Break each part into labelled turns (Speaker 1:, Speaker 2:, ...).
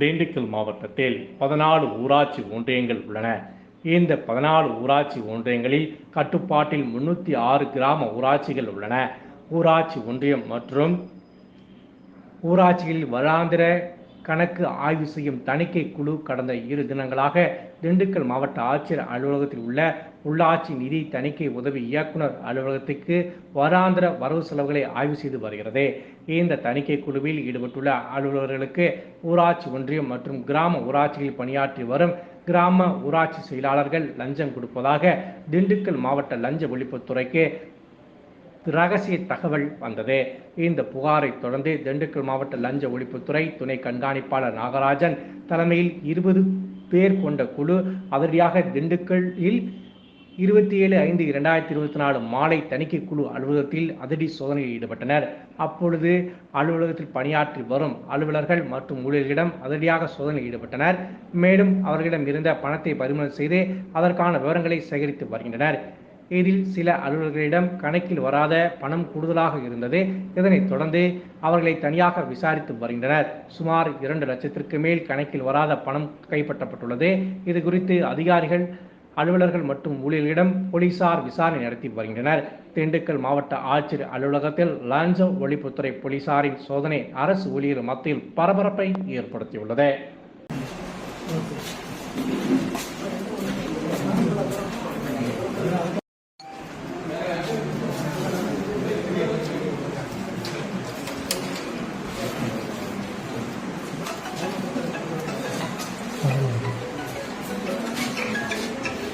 Speaker 1: திண்டுக்கல் மாவட்டத்தில் பதினாலு ஊராட்சி ஒன்றியங்கள் உள்ளன. இந்த பதினாலு ஊராட்சி ஒன்றியங்களில் கட்டுப்பாட்டில் முன்னூற்றி ஆறு கிராம ஊராட்சிகள் உள்ளன. ஊராட்சி ஒன்றியம் மற்றும் ஊராட்சிகளில் வருடாந்திர கணக்கு ஆய்வு செய்யும் தணிக்கை குழு கடந்த இரு தினங்களாக திண்டுக்கல் மாவட்ட ஆட்சியர் அலுவலகத்தில் உள்ள உள்ளாட்சி நிதி தணிக்கை உதவி இயக்குனர் அலுவலகத்துக்கு வராந்திர வரவு செலவுகளை ஆய்வு செய்து வருகிறது. இந்த தணிக்கை குழுவில் ஈடுபட்டுள்ள அலுவலர்களுக்கு ஊராட்சி ஒன்றியம் மற்றும் கிராம ஊராட்சிகளில் பணியாற்றி வரும் கிராம ஊராட்சி செயலாளர்கள் லஞ்சம் கொடுப்பதாக திண்டுக்கல் மாவட்ட லஞ்ச ஒழிப்புத்துறைக்கு ரகசிய தகவல் வந்தது. இந்த புகாரை தொடர்ந்து திண்டுக்கல் மாவட்ட லஞ்ச ஒழிப்புத்துறை துணை கண்காணிப்பாளர் நாகராஜன் தலைமையில் இருபது பேர் கொண்ட குழு அதிரடியாக திண்டுக்கல்லில் இருபத்தி ஏழு ஐந்து இரண்டாயிரத்தி இருபத்தி நாலு மாலை தணிக்கை குழு அலுவலகத்தில் அதிரடி சோதனையில் ஈடுபட்டனர். அப்பொழுது அலுவலகத்தில் பணியாற்றி வரும் அலுவலர்கள் மற்றும் ஊழியர்களிடம் அதிரடியாக சோதனையில் ஈடுபட்டனர். மேலும் அவர்களிடம் இருந்த பணத்தை பறிமுதல் செய்து அதற்கான விவரங்களை சேகரித்து வருகின்றனர். இதில் சில அலுவலர்களிடம் கணக்கில் வராத பணம் கூடுதலாக இருந்தது. இதனைத் தொடர்ந்து அவர்களை தனியாக விசாரித்து வருகின்றனர். சுமார் இரண்டு லட்சத்திற்கு மேல் கணக்கில் வராத பணம் கைப்பற்றப்பட்டுள்ளது. இது குறித்து அதிகாரிகள் அலுவலர்கள் மற்றும் ஊழியர்களிடம் போலீசார் விசாரணை நடத்தி வருகின்றனர். திண்டுக்கல் மாவட்ட ஆட்சியர் அலுவலகத்தில் லஞ்ச ஒழிப்புத்துறை போலீசாரின் சோதனை அரசு ஊழியர் மத்தியில் பரபரப்பை ஏற்படுத்தியுள்ளது.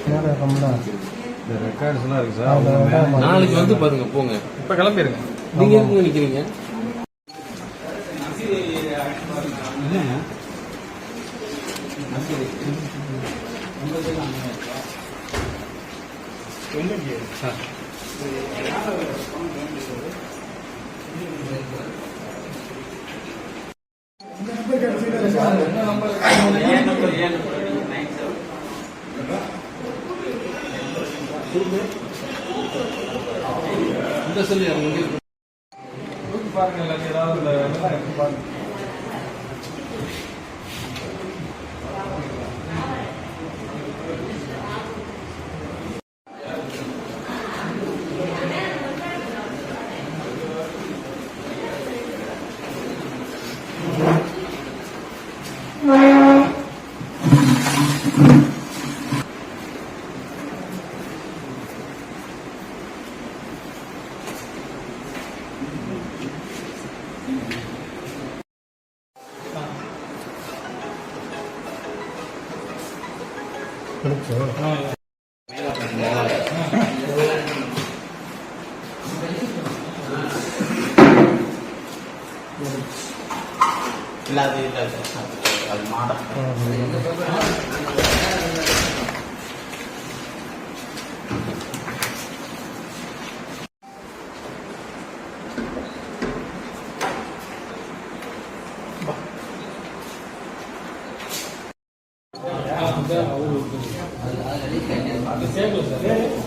Speaker 2: நேரம் இருக்கும்ல
Speaker 3: இந்த ரெக்கார்ட்ஸ் எல்லாம் இருக்கு சார்.
Speaker 4: நாளைக்கு வந்து பாருங்க போங்க.
Speaker 3: இப்ப கிளம்பிருங்க.
Speaker 4: நீங்க எதுக்கு நிக்கிறீங்க? இந்த சொல்லி அவங்க.
Speaker 3: பாருங்க எல்லாத்தையும் ஏதாவது இந்த இதெல்லாம் இருக்கு பாருங்க
Speaker 5: இல்ல அது இல்ல அது
Speaker 4: أنا ليه كان